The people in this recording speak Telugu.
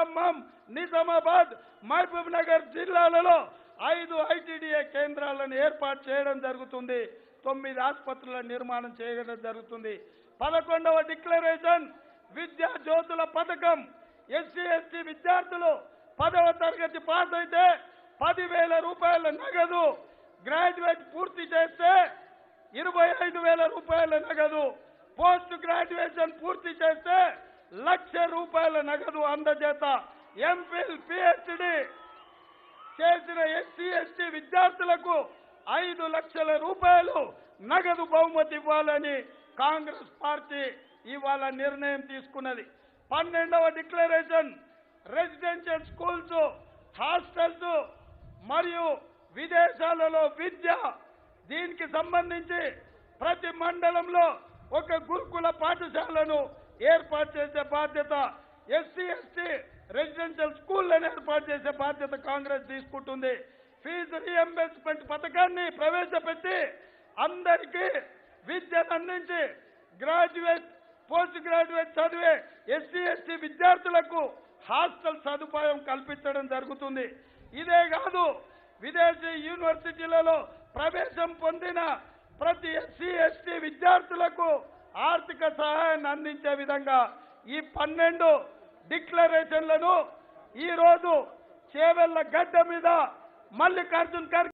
ఖమ్మం నిజామాబాద్ మహబూబ్ నగర్ జిల్లాలలో ఐదు ఐటీడీఏ కేంద్రాలను ఏర్పాటు చేయడం జరుగుతుంది. తొమ్మిది ఆసుపత్రుల నిర్మాణం చేయడం జరుగుతుంది. పదకొండవ డిక్లరేషన్ విద్యా జ్యోతుల పథకం ఎస్సీ ఎస్టీ విద్యార్థులు పదవ తరగతి పాస్ అయితే పదివేల రూపాయల నగదు. గ్రాడ్యుయేట్ పూర్తి చేస్తే ఇరవై ఐదు వేల రూపాయల నగదు. పోస్ట్ గ్రాడ్యుయేషన్ పూర్తి చేస్తే లక్ష రూపాయల నగదు అందజేత. ఎంఫిల్ పిహెచ్డి చేసిన ఎస్సీ ఎస్టీ విద్యార్థులకు ఐదు లక్షల రూపాయలు నగదు బహుమతి ఇవ్వాలని కాంగ్రెస్ పార్టీ ఇవాళ నిర్ణయం తీసుకున్నది. పన్నెండవ డిక్లరేషన్ రెసిడెన్షియల్ స్కూల్స్ హాస్టల్స్ మరియు విదేశాలలో విద్య. దీనికి సంబంధించి ప్రతి మండలంలో ఒక గురుకుల పాఠశాలను ఏర్పాటు చేసే బాధ్యత ఎస్సీ ఎస్టీ రెసిడెన్షియల్ స్కూళ్ళను ఏర్పాటు చేసే బాధ్యత కాంగ్రెస్ తీసుకుంటుంది. ఫీజు రీఎంబర్స్మెంట్ పథకాన్ని ప్రవేశపెట్టి అందరికీ విద్యను అందించి గ్రాడ్యుయేట్ పోస్ట్ గ్రాడ్యుయేట్ చదివే ఎస్సీ ఎస్టీ విద్యార్థులకు హాస్టల్ సదుపాయం కల్పించడం జరుగుతుంది. ఇదే కాదు విదేశీ యూనివర్సిటీలలో ప్రవేశం పొందిన ప్రతి ఎస్సీ ఎస్టీ విద్యార్థులకు ఆర్థిక సహాయాన్ని అందించే విధంగా ఈ పన్నెండు డిక్లరేషన్లను ఈ రోజు చేవెళ్ళ గడ్డ మీద మల్లికార్జున్ ఖర్గే